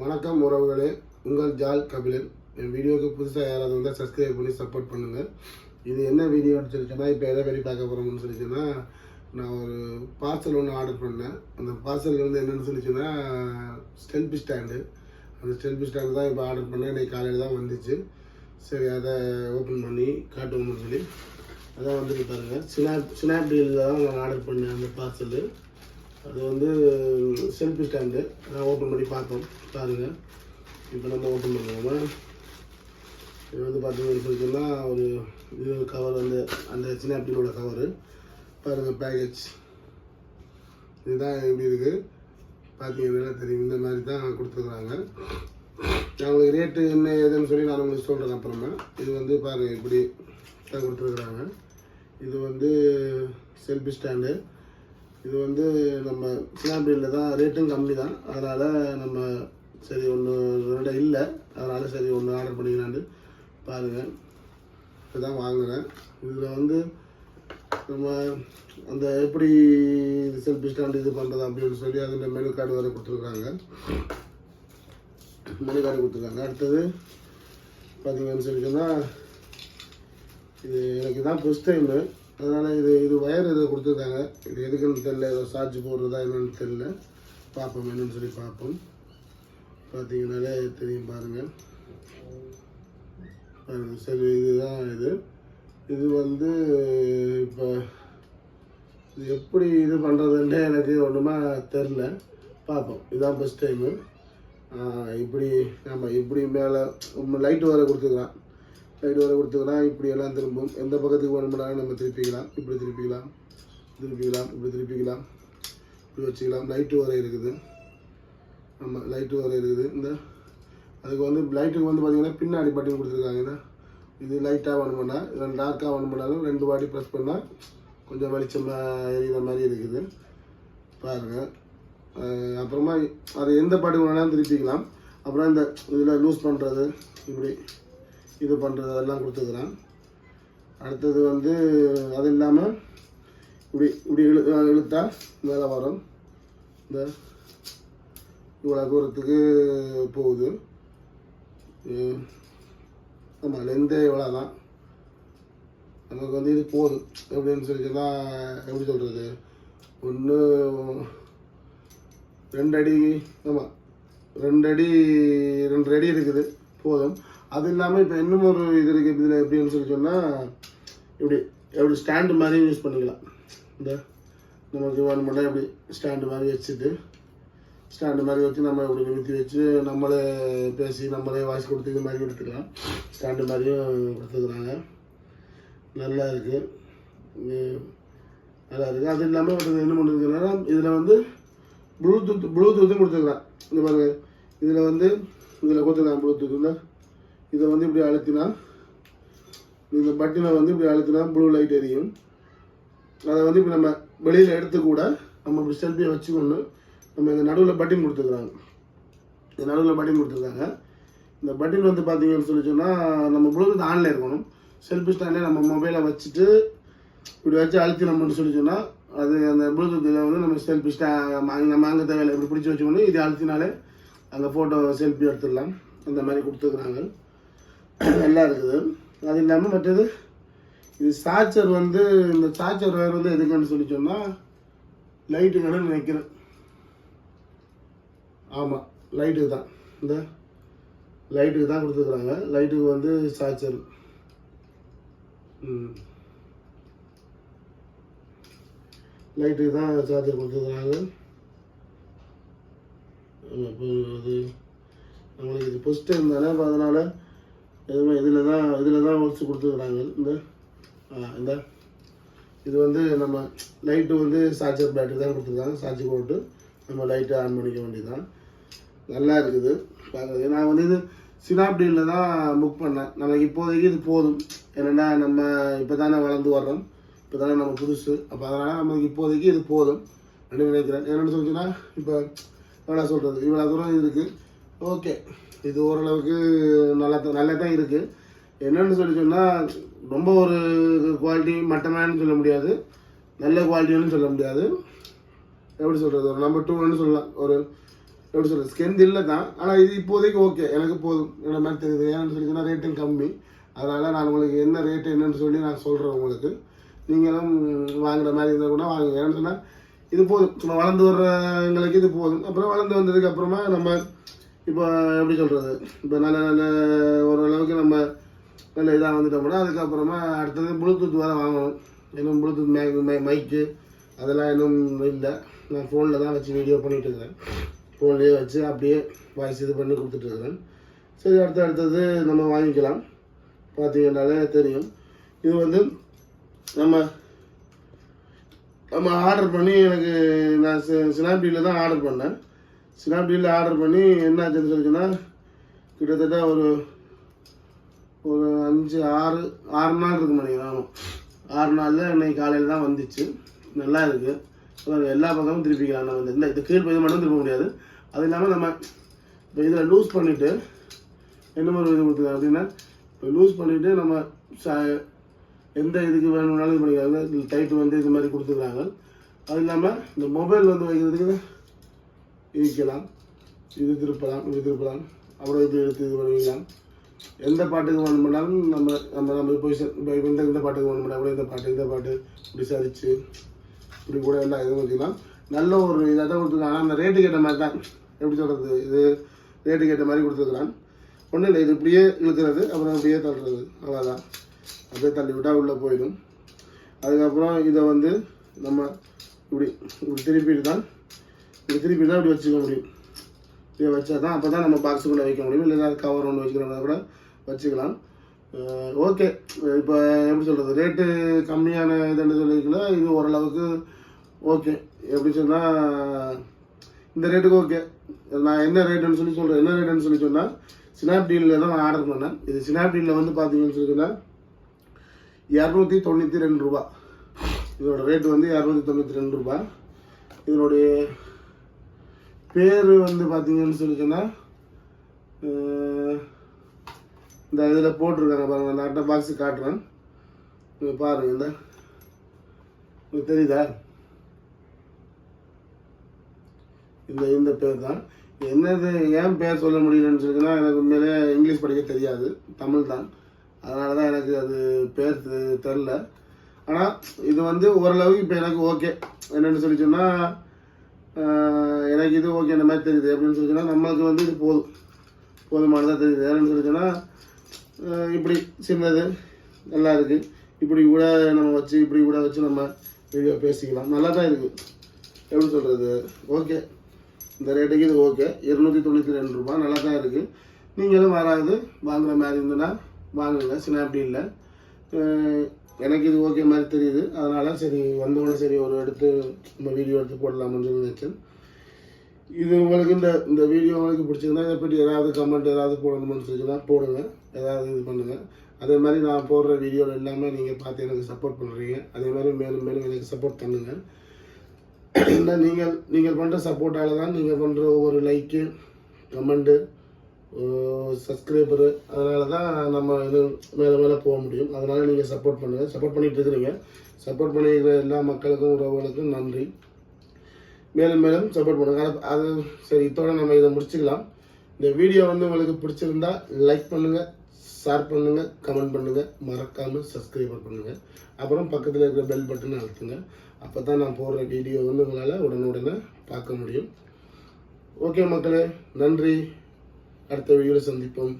வணக்கம் உறவுகளே. உங்கள் ஜால் கபிலன். என் வீடியோவுக்கு புதுசாக யாராவது வந்தால் சப்ஸ்கிரைப் பண்ணி சப்போர்ட் பண்ணுங்கள் இது என்ன வீடியோன்னு சொல்லிச்சுன்னா இப்போ எதை வெளி பார்க்க போகிறோம்னு சொல்லிச்சுன்னா நான் ஒரு பார்சல் ஒன்று ஆர்டர் பண்ணேன். அந்த பார்சல் வந்து என்னென்னு சொல்லிச்சுன்னா ஸ்டெல்பி ஸ்டாண்டு அந்த ஸ்டெல்பி ஸ்டாண்டு தான் இப்போ ஆர்டர் பண்ணேன். இன்னைக்கு காலையில் தான் வந்துச்சு. சரி அதை ஓப்பன் பண்ணி காட்டுவோம்னு சொல்லி. அதான் வந்துட்டு பாருங்கள் ஸ்னாப் ஸ்னாப்டீலில் தான் நான் ஆர்டர் பண்ணேன் அந்த பார்சலு அது வந்து செல்ஃபி ஸ்டாண்டு நான் ஓப்பன் பண்ணி பார்த்தோம். பாருங்கள் இப்போ நம்ம ஓப்பன் பண்ணுவோமா இது வந்து பார்த்தீங்கன்னா ஒரு இது கவர் வந்து அந்த ஸ்னாப்டீனோட கவரு பாருங்கள் பேக்கேஜ் இதுதான் எப்படி இருக்குது பார்த்தீங்கன்னா தெரியும். இந்த மாதிரி தான் கொடுத்துருக்குறாங்க. நான் உங்களுக்கு ரேட்டு என்ன ஏதுன்னு சொல்லி நான் உங்களுக்கு சொல்கிறேன் அப்புறமா. இது வந்து பாருங்கள் இப்படி தான் கொடுத்துருக்குறாங்க. இது வந்து செல்ஃபி ஸ்டாண்டு இது வந்து நம்ம ஸ்னாப்டீலில் தான் ரேட்டும் கம்மி தான் அதனால் நம்ம சரி ஒன்று ரெண்டு இல்லை. அதனால் சரி ஒன்று ஆர்டர் பண்ணிக்கலான்ட்டு பாருங்கள் இப்போ தான் வாங்கினேன் இதில் வந்து நம்ம அந்த எப்படி செல்ஃபி ஸ்டாண்ட் இது பண்ணுறது அப்படின்னு சொல்லி அதில் மெனு கார்டு வேறு கொடுத்துருக்காங்க. மெனு கார்டு கொடுத்துருக்காங்க. அடுத்தது பார்த்தீங்கன்னு சொல்லி சொன்னால் இது எனக்கு தான் ஃபஸ்ட் டைமு அதனால் இது இது ஒயர் இதை கொடுத்துருக்காங்க. இது எதுக்குன்னு தெரில ஏதோ சார்ஜ் போடுறதா என்னென்னு தெரில பார்ப்போம் என்னன்னு சொல்லி பார்ப்போம். பார்த்தீங்கனாலே தெரியும் பாருங்கள் பாருங்கள் சரி இதுதான் இது. இது வந்து இப்போ இது எப்படி இது பண்ணுறதுன்ட்டு எனக்கு ஒன்றுமா தெரில பார்ப்போம். இதுதான் ஃபஸ்ட் டைமு இப்படி ஆமாம் இப்படி மேலே லைட்டு வர கொடுத்துக்கலாம் லைட் வர கொடுத்துக்கலாம் இப்படி எல்லாம் திரும்பும். எந்த பக்கத்துக்கு வேணும்னாலும் நம்ம திருப்பிக்கலாம். இப்படி திருப்பிக்கலாம். திருப்பிக்கலாம். இப்படி திருப்பிக்கலாம். இப்படி வச்சுக்கலாம். லைட்டு வர இருக்குது. ஆமாம் லைட்டு வர இருக்குது. இந்த அதுக்கு வந்து லைட்டுக்கு வந்து பார்த்தீங்கன்னா பின்னாடி பட்டன் கொடுத்துருக்காங்க. இது லைட்டாக வேணும்னா இல்லை டார்க்காக வேணும்னாலும் ரெண்டு வாட்டி ப்ரெஸ் பண்ணால் கொஞ்சம் வெளிச்சமாக எரிகிற மாதிரி இருக்குது. பாருங்கள் அப்புறமா அது எந்த பாட்டு வேணாலும் திருப்பிக்கலாம். அப்புறம் இந்த இதில் லூஸ் பண்ணுறது இப்படி இது பண்ணுறது அதெல்லாம் கொடுத்துக்கிறேன். அடுத்தது வந்து அது இல்லாமல் இப்படி இப்படி இழு இழுத்தா மேலே வரும். இந்த இவ்வளோ தூரத்துக்கு போகுது. ஆமாம் லெந்தே இவ்வளோ தான் நமக்கு வந்து இது போதும். எப்படின்னு சொல்லி சொன்னால் எப்படி சொல்கிறது ஒன்று ரெண்டு அடி ஆமாம் ரெண்டு அடி ரெண்டு அடி இருக்குது. போதும். அது இல்லாமல் இப்போ இன்னும் ஒரு இது இருக்குது இதில் எப்படின்னு சொல்லி சொன்னால் இப்படி எப்படி ஸ்டாண்டு மாதிரி யூஸ் பண்ணிக்கலாம். இந்த நமக்கு வேணுமெண்டா இப்படி ஸ்டாண்டு மாதிரி வச்சுட்டு ஸ்டாண்டு மாதிரி வச்சு நம்ம இப்படி நிறுத்தி வச்சு நம்மளே பேசி நம்மளே வாய்ஸ் கொடுத்து இது மாதிரி எடுத்துக்கலாம் ஸ்டாண்டு மாதிரியும் கொடுத்துக்கிறாங்க நல்லா இருக்குது நல்லா இருக்குது அது இல்லாமல் என்ன பண்ணுறதுன்னா இதில் வந்து ப்ளூடூத் ப்ளூடூத்தும் கொடுத்துருக்கலாம் இந்த மாதிரி இதில் வந்து இதில் கொடுத்துருக்காங்க ப்ளூடூத்தில் இதை வந்து இப்படி அழுத்தினா இந்த பட்டனை வந்து இப்படி அழுத்தினா ப்ளூ லைட் எரியும். அதை வந்து இப்போ நம்ம வெளியில் எடுத்து கூட நம்ம இப்படி செல்ஃபியை வச்சுக்கொண்டு நம்ம இந்த நடுவில் பட்டின் கொடுத்துருக்குறாங்க இந்த நடுவில் பட்டின் கொடுத்துருக்காங்க. இந்த பட்டின் வந்து பார்த்தீங்கன்னு சொல்லி சொன்னால் நம்ம ப்ளூடூத் ஆன்ல இருக்கணும். செல்ஃபி ஸ்டாண்டே நம்ம மொபைலை வச்சுட்டு இப்படி வச்சு அழுத்தினோம்னு சொல்லி சொன்னால் அது அந்த ப்ளூடூத்தில் வந்து நம்ம செல்ஃபி ஸ்டா அங்கே நம்ம அங்கே தேவையில்லை. இப்படி பிடிச்சி வச்சுக்கணும் இது அழுத்தினாலே அந்த ஃபோட்டோ செல்ஃபி எடுத்துடலாம். அந்த மாதிரி கொடுத்துருக்குறாங்க நல்லா இருக்குது. அது இல்லாமல் மற்றது இது சார்ஜர் வந்து இந்த சார்ஜர் வேறு வந்து எதுக்குன்னு சொல்லி சொன்னால் லைட்டுன்னு நினைக்கிறேன். ஆமாம் லைட்டுக்கு தான். இந்த லைட்டுக்கு தான் கொடுத்துருக்குறாங்க லைட்டுக்கு வந்து சார்ஜர் ம். லைட்டுக்கு தான் சார்ஜர் கொடுத்துருக்குறாங்க இப்போ அது நம்மளுக்கு இது ஃபஸ்ட் டைம் தானே அதனால் எதுவுமே இதில் தான் இதில் தான் ஒழிச்சு கொடுத்துருக்குறாங்க இந்த இந்த இது வந்து நம்ம லைட்டு வந்து சார்ஜர் பேட்டரி தான் கொடுத்துருக்காங்க. சார்ஜ் போட்டு நம்ம லைட்டை ஆன் பண்ணிக்க வேண்டியதுதான். நல்லா இருக்குது. பார்க்குறது நான் வந்து இது சினாப்டீலில் தான் புக் பண்ணேன். நமக்கு இப்போதைக்கு இது போதும். என்னென்னா நம்ம இப்போ தானே வளர்ந்து வர்றோம். இப்போ தானே நம்ம புதுசு. அப்போ அதனால் நமக்கு இப்போதைக்கு இது போதும். அப்படின்னு நினைக்கிறேன். என்னென்னு சொல்லிச்சுன்னா இப்போ என்ன சொல்கிறது இவ்வளோ தூரம் இருக்குது ஓகே. இது ஓரளவுக்கு நல்லா தான் நல்லா தான் இருக்குது என்னென்னு சொல்லி சொன்னால் ரொம்ப ஒரு குவாலிட்டி மட்டமானு சொல்ல முடியாது. நல்ல குவாலிட்டின்னு சொல்ல முடியாது. எப்படி சொல்கிறது ஒரு நம்பர் டூன்னு சொல்லலாம். ஒரு எப்படி சொல்கிறது ஸ்கெந்த் இல்லை தான். ஆனால் இது இப்போதைக்கு ஓகே எனக்கு போதும். என்ன மாதிரி தெரியுது? ஏன்னு சொல்லி சொன்னால் ரேட்டும் கம்மி. அதனால் நான் உங்களுக்கு என்ன ரேட்டு என்னன்னு சொல்லி நான் சொல்கிறேன் உங்களுக்கு. நீங்களும் வாங்குற மாதிரி இருந்தால் கூட வாங்குங்க. ஏன்னு சொன்னால் இது போதும். நம்ம வளர்ந்து வர்றவங்களுக்கு இது போதும். அப்புறம் வளர்ந்து வந்ததுக்கு அப்புறமா நம்ம இப்போ எப்படி சொல்கிறது இப்போ நல்ல நல்ல ஓரளவுக்கு நம்ம நல்ல இதாக வந்துட்டோம்னா அதுக்கப்புறமா அடுத்தது ப்ளூடூத் வேறு வாங்கணும். இன்னும் ப்ளூடூத் மே மை மைக்கு அதெல்லாம் இன்னும் இல்லை. நான் ஃபோனில் தான் வச்சு வீடியோ பண்ணிகிட்டு இருக்கிறேன். ஃபோன்லேயே வச்சு அப்படியே வாய்ஸ் இது பண்ணி கொடுத்துட்ருக்குறேன் சரி அடுத்து அடுத்தது நம்ம வாங்கிக்கலாம். பார்த்தீங்கன்னாலே தெரியும். இது வந்து நம்ம நம்ம ஆர்டர் பண்ணி எனக்கு நான் ஸ்னாப்டீலில் தான் ஆர்டர் பண்ணேன். ஸ்னாப்டீலில் ஆர்டர் பண்ணி என்ன ஆச்சுன்னு சொல்லிச்சுன்னா கிட்டத்தட்ட ஒரு ஒரு அஞ்சு ஆறு ஆறு நாள் இருக்கு நினைக்கிறேன். ஆமாம் ஆறு நாளில் இன்னைக்கு காலையில் தான் வந்துச்சு. நல்லா இருக்குது அப்புறம் எல்லா பக்கமும் திருப்பிக்கலாம் நம்ம இந்த இந்த கீழ் பகுதி மட்டும் திருப்ப முடியாது. அது இல்லாமல் நம்ம இப்போ இதில் லூஸ் பண்ணிவிட்டு என்ன மாதிரி இது கொடுத்துருக்காங்க அப்படின்னா இப்போ லூஸ் பண்ணிவிட்டு நம்ம ச- எந்த இதுக்கு வேணும்னாலும் இது பண்ணிக்கிறாங்க டைட்டு வந்து இது மாதிரி கொடுத்துருக்காங்க. அது இல்லாமல் இந்த மொபைல் வந்து வைக்கிறதுக்கு இடிக்கலாம் இது திருப்பலாம் இது திருப்பலாம். அப்புறம் இப்படி எடுத்து இது பண்ணிக்கலாம் எந்த பாட்டுக்கு வேணும் பண்ணாலும் நம்ம நம்ம நம்ம பொசிஷன் இப்போ இந்த இந்த பாட்டுக்கு வேணும் பண்ணால் கூட இந்த பாட்டு இந்த பாட்டு இப்படி சரிச்சு இப்படி கூட எல்லாம் இதுவும் பண்ணிக்கலாம். நல்ல ஒரு இதாக தான் கொடுத்துருக்காங்க. ஆனால் அந்த ரேட்டு கேட்ட மாதிரி தான். எப்படி சொல்கிறது இது ரேட்டு கேட்ட மாதிரி கொடுத்துருக்குறான். ஒன்றும் இல்லை இது இப்படியே இழுக்கிறது அப்புறம் இப்படியே தள்ளுறது. அவ்வளோதான் அப்படியே தள்ளி விட்டால் உள்ளே போயிடும். அதுக்கப்புறம் இதை வந்து நம்ம இப்படி இப்படி திருப்பிட்டு தான் இது திருப்பி தான் இப்படி வச்சுக்க முடியும். இப்படி வச்சா தான் அப்போ தான் நம்ம பாக்ஸுக்குள்ளே வைக்க முடியும். இல்லை ஏதாவது கவர் ஒன்று வைக்கிறோம்னா கூட வச்சுக்கலாம். ஓகே இப்போ எப்படி சொல்கிறது ரேட்டு கம்மியான இதுன்னு சொல்லிக்கல இது ஓரளவுக்கு ஓகே எப்படி சொன்னால் இந்த ரேட்டுக்கு ஓகே நான் என்ன ரேட்டுன்னு சொல்லி சொல்கிறேன் என்ன ரேட்டுன்னு சொல்லி சொன்னால் ஸ்னாப்டீலில் தான் நான் ஆர்டர் பண்ணேன். இது ஸ்னாப்டீலில் வந்து பார்த்தீங்கன்னு சொல்லி சொன்னால் இரநூத்தி தொண்ணூற்றி ரெண்டு ரூபா. இதோட ரேட்டு வந்து இரநூத்தி தொண்ணூற்றி ரெண்டு ரூபா. இதனுடைய பேர் வந்து பார்த்தீங்கன்னு சொல்லி சொன்னால் இந்த இதில் போட்டிருக்காங்க பாருங்க அந்த அட்டை பாக்ஸு காட்டுறேன். இங்க பாருங்க இந்த உங்களுக்கு தெரியுதா? இந்த இந்த பேர் தான் என்னது ஏன் பேர் சொல்ல முடியலன்னு சொல்லிச்சுன்னா எனக்கு உண்மையிலே இங்கிலீஷ் படிக்க தெரியாது தமிழ் தான் அதனால தான் எனக்கு அது பேர் தெரில ஆனால் இது வந்து ஓரளவுக்கு இப்போ எனக்கு ஓகே என்னென்னு சொல்லி சொன்னால் எனக்கு இது ஓகே இந்த மாதிரி தெரியுது அப்படின்னு சொல்லி சொன்னால் நம்மளுக்கு வந்து இது போதும். போதுமானதாக தெரியுது. ஏன்னு சொல்லி சொன்னால் இப்படி சின்னது நல்லா இருக்குது இப்படி கூட நம்ம வச்சு இப்படி கூட வச்சு நம்ம வீடியோ பேசிக்கலாம். நல்லா தான் இருக்குது எப்படி சொல்கிறது ஓகே இந்த ரேட்டுக்கு இது ஓகே இருநூற்றி தொண்ணூற்றி ரெண்டு ரூபாய். நல்லா தான் இருக்குது நீங்களும் வராது வாங்குகிற மாதிரி இருந்ததுன்னா வாங்குங்க. ஸ்னாப்டீலில் எனக்கு இது ஓகே மாதிரி தெரியுது. அதனால் சரி வந்தோடனே சரி ஒரு எடுத்து நம்ம வீடியோ எடுத்து போடலாம்னு சொல்லி நினச்சேன். இது உங்களுக்கு இந்த இந்த வீடியோ உங்களுக்கு பிடிச்சிருந்தா இதை பற்றி ஏதாவது கமெண்ட் ஏதாவது போடணும்னு சொல்லிச்சுன்னா போடுங்க. ஏதாவது இது பண்ணுங்கள் அதே மாதிரி நான் போடுற வீடியோவில் எல்லாமே நீங்கள் பார்த்து எனக்கு சப்போர்ட் பண்ணுறீங்க அதே மாதிரி மேலும் மேலும் எனக்கு சப்போர்ட் பண்ணுங்கள் இல்லை நீங்கள் நீங்கள் பண்ணுற சப்போர்ட்டால் தான் நீங்கள் பண்ணுற ஒவ்வொரு லைக்கு கமெண்ட்டு சப்ஸ்கிரைபரு அதனால தான் நம்ம இது மேலே மேலே போக முடியும். அதனால் நீங்கள் சப்போர்ட் பண்ணுங்கள் சப்போர்ட் பண்ணிகிட்டு இருக்கிறீங்க. சப்போர்ட் பண்ணியிருக்கிற எல்லா மக்களுக்கும் உறவுகளுக்கும் நன்றி. மேலும் மேலும் சப்போர்ட் பண்ணுங்கள் அது- சரி இதோட நம்ம இதை முடிச்சுக்கலாம். இந்த வீடியோ வந்து உங்களுக்கு பிடிச்சிருந்தா லைக் பண்ணுங்கள் ஷேர் பண்ணுங்கள் கமெண்ட் பண்ணுங்கள் மறக்காமல் சப்ஸ்கிரைபர் பண்ணுங்கள் அப்புறம் பக்கத்தில் இருக்கிற பெல் பட்டனை அழுத்துங்க. அப்போ தான் நான் போடுற வீடியோ வந்து உங்களால் உடனுடனே பார்க்க முடியும். ஓகே மக்களே நன்றி. அடுத்த வீடியோவில் சந்திப்போம்